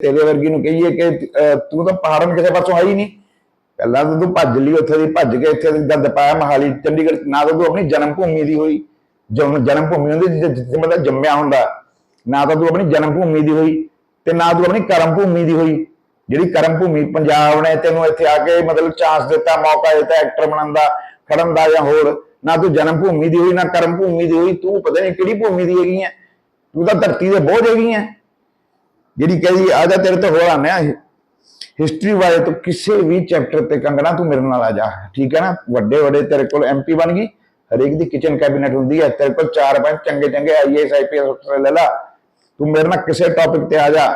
ਤੇਰੇ ਵਰਗੀ ਨੂੰ ਕਹੀਏ ਕਿ ਤੂੰ ਤਾਂ ਪਹਾੜਾਂ ਕਿਸੇ ਪਾਸੋਂ ਆਈ ਨਹੀਂ। ਪਹਿਲਾਂ ਤਾਂ ਤੂੰ ਭੱਜ ਲਈ, ਉੱਥੇ ਦੀ ਭੱਜ ਕੇ ਇੱਥੇ ਦੀ ਗੰਦ ਪਾਇਆ, ਮਹਾਲੀ, ਚੰਡੀਗੜ੍ਹ, ਨਾ ਤਾਂ ਤੂੰ ਆਪਣੀ ਜਨਮ ਭੂਮੀ ਦੀ ਹੋਈ। ਜਨਮ ਜਨਮ ਭੂਮੀ ਹੁੰਦੀ, ਜਿੱਥੇ ਬੰਦਾ ਜੰਮਿਆ ਹੁੰਦਾ, ਨਾ ਤਾਂ ਤੂੰ ਆਪਣੀ ਜਨਮ ਭੂਮੀ ਦੀ ਹੋਈ ਤੇ ਨਾ ਤੂੰ ਆਪਣੀ ਕਰਮ ਭੂਮੀ ਦੀ ਹੋਈ। ਜਿਹੜੀ ਕਰਮ ਭੂਮੀ ਪੰਜਾਬ ਨੇ ਤੈਨੂੰ ਇੱਥੇ ਆ ਕੇ ਮਤਲਬ ਚਾਂਸ ਦਿੱਤਾ, ਮੌਕਾ ਦਿੱਤਾ ਐਕਟਰ ਬਣਨ ਦਾ, ਖੜਨ ਦਾ ਜਾਂ ਹੋਰ, ਨਾ ਤੂੰ ਜਨਮ ਭੂਮੀ ਦੀ ਹੋਈ, ਨਾ ਕਰਮ ਭੂਮੀ ਦੀ ਹੋਈ। ਤੂੰ ਪਤਾ ਨਹੀਂ ਕਿਹੜੀ ਭੂਮੀ ਦੀ ਹੈਗੀ ਹੈ ਤੂੰ ਤਾਂ ਧਰਤੀ ਦੇ ਬੋਝ ਹੈਗੀ ਹੈ ਜਿਹੜੀ ਕਹੀ ਆ ਜਾ ਤੇਰੇ ਤੋਂ ਹੋਰ ਆਨੇ ਆ ਹਿਸਟਰੀ ਬਾਰੇ ਤੂੰ ਕਿਸੇ ਵੀ ਚੈਪਟਰ ਤੇ ਕੰਗਣਾ, ਤੂੰ ਮੇਰੇ ਨਾਲ ਆ ਜਾ। ਠੀਕ ਹੈ ਨਾ? ਵੱਡੇ ਵੱਡੇ ਤੇਰੇ ਕੋਲ ਐਮਪੀ ਬਣ ਗਈ। ਹਰੇਕ ਦੀ ਕਿਚਨ ਕੈਬਨਿਟ ਹੁੰਦੀ ਹੈ। ਤੇਰੇ ਕੋਲ ਚਾਰ ਪੰਜ ਚੰਗੇ ਚੰਗੇ ਆਈਏਐਸ ਆਈਪੀਐਸ ਅਫਸਰ ਲੈ ਲਾ। ਤੂੰ ਮੇਰੇ ਨਾਲ ਕਿਸੇ ਟੌਪਿਕ ਤੇ ਆ ਜਾ।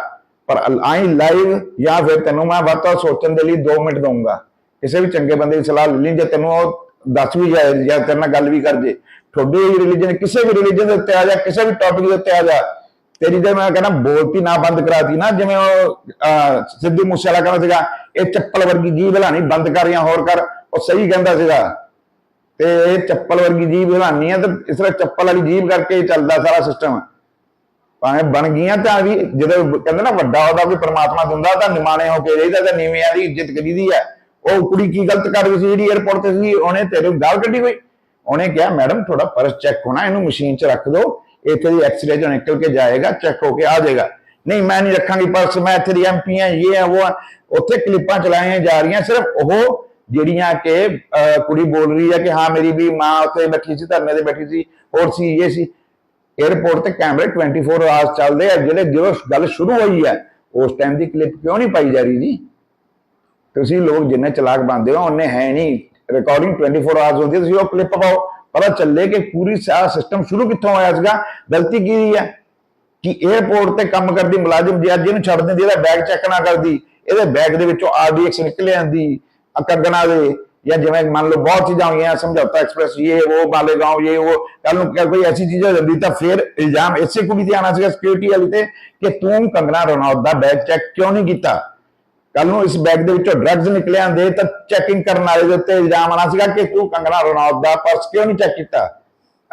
ਪਰ ਆਈ ਲਾਈਵ ਜਾਂ ਫਿਰ ਤੈਨੂੰ ਮੈਂ ਵੱਧ ਸੋਚਣ ਦੇ ਲਈ 2 ਮਿੰਟ ਦਊਂਗਾ। ਕਿਸੇ ਵੀ ਚੰਗੇ ਬੰਦੇ ਦੀ ਸਲਾਹ ਲੈ ਲਈ, ਜੇ ਤੈਨੂੰ ਉਹ ਦੱਸ ਵੀ ਜਾਏ ਜਾਂ ਤੇਰੇ ਨਾਲ ਗੱਲ ਵੀ ਕਰ ਜੇ। ਤੁਹਾਡੇ ਰਿਲੀਜਨ ਕਿਸੇ ਵੀ ਰਿਲੀਜਨ ਦੇ ਉੱਤੇ ਆ ਜਾ, ਕਿਸੇ ਵੀ ਟੌਪਿਕ ਦੇ ਉੱਤੇ ਆ ਜਾ। ਤੇਰੀ ਜੇ ਮੈਂ ਕਹਿੰਦਾ ਬੋਲਤੀ ਨਾ ਬੰਦ ਕਰਾਤੀ ਨਾ, ਜਿਵੇਂ ਉਹ ਸਿੱਧੂ ਮੂਸੇਵਾਲਾ ਕਹਿੰਦਾ ਸੀਗਾ, ਇਹ ਚੱਪਲ ਵਰਗੀ ਜੀਭ ਹਲਾਣੀ ਬੰਦ ਕਰ ਜਾਂ ਹੋਰ ਕਰ, ਉਹ ਸਹੀ ਕਹਿੰਦਾ ਸੀਗਾ। ਤੇ ਇਹ ਚੱਪਲ ਵਰਗੀ ਜੀਭ ਹਲਾਣੀ ਆ ਤੇ ਇਸ ਤਰ੍ਹਾਂ ਚੱਪਲ ਵਾਲੀ ਜੀਭ ਕਰਕੇ ਚੱਲਦਾ ਸਾਰਾ ਸਿਸਟਮ ਭਾਵੇਂ ਬਣ ਗਈਆਂ ਤਾਂ ਵੀ, ਜਦੋਂ ਕਹਿੰਦੇ ਨਾ ਵੱਡਾ ਉਹਦਾ ਕੋਈ ਪ੍ਰਮਾਤਮਾ ਦਿੰਦਾ ਤਾਂ ਨਿਮਾਣੇ ਹੋ ਕੇ ਰਹੀਦਾ, ਤਾਂ ਨੀਵਿਆਂ ਦੀ ਇੱਜ਼ਤ ਕਰੀਦੀ ਹੈ ਉਹ ਕੁੜੀ ਕੀ ਗਲਤ ਕਰ ਰਹੀ ਸੀ ਜਿਹੜੀ 에어ਪੋਰਟ ਤੇ ਸੀ ਉਹਨੇ ਤੇਰੇ ਗਾਲ ਕੱਢੀ ਕੋਈ? ਉਹਨੇ ਕਿਹਾ, ਮੈਡਮ ਤੁਹਾਡਾ ਪਰਸ ਚੈੱਕ ਹੋਣਾ, ਇਹਨੂੰ ਮਸ਼ੀਨ 'ਚ ਰੱਖ ਦਿਓ ਇੱਥੇ ਦੀ ਐਕਸਰੇ ਚੋਂ ਨਿਕਲ ਕੇ ਜਾਏਗਾ ਚੈੱਕ ਹੋ ਕੇ ਆ ਜਾਏਗਾ। ਨਹੀਂ ਮੈਂ ਨਹੀਂ ਰੱਖਾਂਗੀ ਪਰਸ ਮੈਂ ਇੱਥੇ ਦੀ ਐਮਪੀ ਆ ਇਹ ਆ ਉਹ ਉੱਥੇ ਕਲਿੱਪਾਂ ਚਲਾਈਆਂ ਜਾ ਰਹੀਆਂ ਸਿਰਫ ਉਹ ਜਿਹੜੀਆਂ ਕਿ ਕੁੜੀ ਬੋਲ ਰਹੀ ਹੈ ਕਿ ਹਾਂ ਮੇਰੀ ਵੀ ਮਾਂ ਉੱਥੇ ਬੈਠੀ ਸੀ ਧਰਨੇ ਤੇ ਬੈਠੀ ਸੀ ਹੋਰ ਸੀ ਇਹ ਸੀ। 에어ਪੋਰਟ ਤੇ ਕੈਮਰੇ 24 ਆਵਰਸ ਚੱਲਦੇ ਆ ਜਿਹੜੇ ਜਦੋਂ ਗੱਲ ਸ਼ੁਰੂ ਹੋਈ ਹੈ ਉਸ ਟਾਈਮ ਦੀ ਕਲਿੱਪ ਕਿਉਂ ਨਹੀਂ ਪਾਈ ਜਾ ਰਹੀ ਜੀ? ਤੁਸੀਂ ਲੋਕ ਜਿੰਨੇ ਚਲਾਕ ਬਣਦੇ ਹੋ ਉਹਨੇ ਹੈ ਨਹੀਂ। ਰਿਕਾਰਡਿੰਗ 24 ਆਵਰਸ ਹੁੰਦੀ ਹੈ, ਤੁਸੀਂ ਉਹ ਕਲਿੱਪ ਪਾਓ। ਪਤਾ ਚੱਲੇ ਕਿ ਪੂਰੀ ਸਾਰਾ ਸਿਸਟਮ ਸ਼ੁਰੂ ਕਿੱਥੋਂ ਹੋਇਆ ਸੀਗਾ? ਗਲਤੀ ਕੀ ਦੀ ਹੈ? ਕਿ 에어ਪੋਰਟ ਤੇ ਕੰਮ ਕਰਦੀ ਮੁਲਾਜ਼ਮ ਜੇ ਅੱਜ ਇਹਨੂੰ ਛੱਡ ਦਿੰਦੀ, ਇਹਦਾ ਬੈਗ ਚੈੱਕ ਨਾ ਕਰਦੀ, ਇਹਦੇ ਬੈਗ ਦੇ ਵਿੱਚੋਂ ਆਰਡੀਐਕਸ ਨਿਕਲ ਆਂਦੀ ਕੰਗਣਾ ਦੇ, ਜਾਂ ਜਿਵੇਂ ਮੰਨ ਲਓ ਬਹੁਤ ਚੀਜ਼ਾਂ ਹੋਈਆਂ, ਸਮਝੌਤਾ ਐਕਸਪ੍ਰੈਸ ਇਹ, ਉਹ ਮਾਲੇਗਾਂਵ ਇਹ, ਉਹ ਕੱਲ ਨੂੰ ਕੋਈ ਐਸੀ ਚੀਜ਼ ਹੋ ਜਾਂਦੀ, ਤਾਂ ਫਿਰ ਇਲਜ਼ਾਮ ਇਸੇ ਕੁੜੀ ਤੇ ਆਣਾ ਸੀਗਾ ਸਿਕਿਉਰਿਟੀ ਵਾਲੀ ਤੇ, ਕਿ ਤੂੰ ਕੰਗਣਾ ਰਣੌਤ ਦਾ ਬੈਗ ਚੈੱਕ ਕਿਉਂ ਨਹੀਂ ਕੀਤਾ? ਕੱਲ ਨੂੰ ਇਸ ਬੈਗ ਦੇ ਵਿੱਚੋਂ ਡਰੱਗਸ ਨਿਕਲੇ ਆਂਦੇ ਤਾਂ ਚੈਕਿੰਗ ਕਰਨ ਵਾਲੇ ਦੇ ਉੱਤੇ ਇਲਜ਼ਾਮ ਆਣਾ ਸੀਗਾ ਕਿ ਤੂੰ ਕੰਗਣਾ ਰਣੌਤ ਦਾ ਪਰਸ ਕਿਉਂ ਨਹੀਂ ਚੈੱਕ ਕੀਤਾ?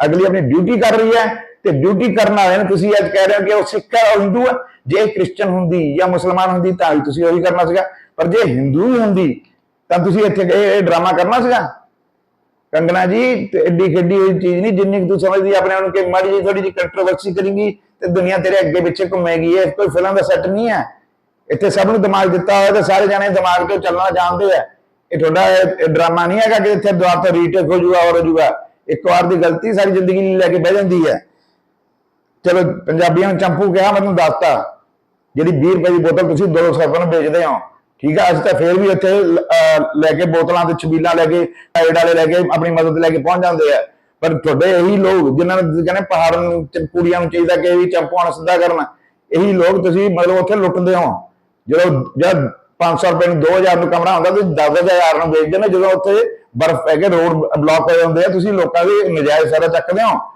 ਅਗਲੀ ਆਪਣੀ ਡਿਊਟੀ ਕਰ ਰਹੀ ਹੈ ਤੇ ਡਿਊਟੀ ਕਰਨ ਵਾਲੇ ਨੂੰ ਤੁਸੀਂ ਅੱਜ ਕਹਿ ਰਹੇ ਹੋ ਕਿ ਉਹ ਸਿੱਖ ਹੈ, ਉਹ ਹਿੰਦੂ ਹੈ। ਜੇ ਕ੍ਰਿਸਚੀਅਨ ਹੁੰਦੀ ਜਾਂ ਮੁਸਲਮਾਨ ਹੁੰਦੀ ਤਾਂ ਤੁਸੀਂ ਉਹੀ ਕਰਨਾ ਸੀਗਾ। ਪਰ ਜੇ ਹਿੰਦੂ ਹੀ ਹੁੰਦੀ, ਤਾਂ ਤੁਸੀਂ ਇੱਥੇ ਇਹ ਡਰਾਮਾ ਕਰਨਾ ਸੀਗਾ। ਕੰਗਣਾ ਜੀ, ਤੇ ਐਡੀ ਖੇਡੀ ਹੋਈ ਚੀਜ਼ ਨਹੀਂ, ਜਿੰਨੀ ਕੁ ਤੂੰ ਸਮਝਦੀ ਆਪਣੇ ਆਪ ਨੂੰ ਕਿ ਮਾੜੀ ਜੀ ਥੋੜੀ ਜੀ ਕੰਟਰੋਵਰਸੀ ਕਰੇਂਗੀ ਤੇ ਦੁਨੀਆ ਤੇਰੇ ਅੱਗੇ ਪਿੱਛੇ ਘੁੰਮੇਗੀ, ਇਹ ਕੋਈ ਫਿਲਮ ਦਾ ਸੈੱਟ ਨਹੀਂ ਹੈ। ਇੱਥੇ ਸਭ ਨੂੰ ਦਿਮਾਗ ਦਿੱਤਾ ਹੋਇਆ ਤੇ ਸਾਰੇ ਜਾਣੇ ਦਿਮਾਗ ਤੋਂ ਚੱਲਣਾ ਜਾਣਦੇ ਆ। ਇਹ ਤੁਹਾਡਾ ਡਰਾਮਾ ਨਹੀਂ ਹੈਗਾ ਕਿ ਇੱਥੇ ਦੁਆਰ ਤੇ ਰੀਟੇਕ ਹੋ ਜਾਊਗਾ ਹੋਰ ਹੋ ਜਾਊਗਾ ਇੱਕ ਵਾਰ ਦੀ ਗਲਤੀ ਸਾਰੀ ਜ਼ਿੰਦਗੀ ਲਈ ਲੈ ਕੇ ਬਹਿ ਜਾਂਦੀ ਹੈ। ਚਲੋ, ਪੰਜਾਬੀਆਂ ਨੂੰ ਚੰਪੂ ਕਿਹਾ ਮੈਨੂੰ ਦੱਸਤਾ। ਜਿਹੜੀ 20 ਰੁਪਏ ਦੀ ਬੋਤਲ ਤੁਸੀਂ 200 ਰੁਪਏ ਨੂੰ ਵੇਚਦੇ ਹੋ, ਠੀਕ ਆ? ਅਸੀਂ ਤਾਂ ਫੇਰ ਵੀ ਉੱਥੇ ਲੈ ਕੇ ਬੋਤਲਾਂ ਤੇ ਛਬੀਲਾਂ ਲੈ ਕੇ ਸਾਈਡ ਵਾਲੇ ਲੈ ਕੇ ਆਪਣੀ ਮਦਦ ਲੈ ਕੇ ਪਹੁੰਚ ਜਾਂਦੇ ਆ। ਪਰ ਤੁਹਾਡੇ ਇਹੀ ਲੋਕ, ਜਿਨ੍ਹਾਂ ਨੂੰ ਕਹਿੰਦੇ ਪਹਾੜ ਨੂੰ ਕੁੜੀਆਂ ਨੂੰ ਚਾਹੀਦਾ ਕਿ ਇਹ ਵੀ ਚੰਪੂ ਸਿੱਧਾ ਕਰਨਾ, ਇਹੀ ਲੋਕ ਤੁਸੀਂ ਮਤਲਬ ਉੱਥੇ ਲੁੱਟਦੇ ਹੋ। ਜਦੋਂ ਜਦ 500 ਰੁਪਏ ਨੂੰ 2000 ਨੂੰ ਕਮਰਾ ਹੁੰਦਾ, ਤੁਸੀਂ 10000 ਨੂੰ ਵੇਚਦੇ ਨੇ, ਜਦੋਂ ਉੱਥੇ ਬਰਫ਼ ਪੈ ਕੇ ਰੋਡ ਬਲੌਕ ਹੋ ਜਾਂਦੇ ਆ, ਤੁਸੀਂ ਲੋਕਾਂ ਦੀ ਨਜਾਇਜ਼ ਸਾਰਾ ਚੱਕਦੇ ਹੋ।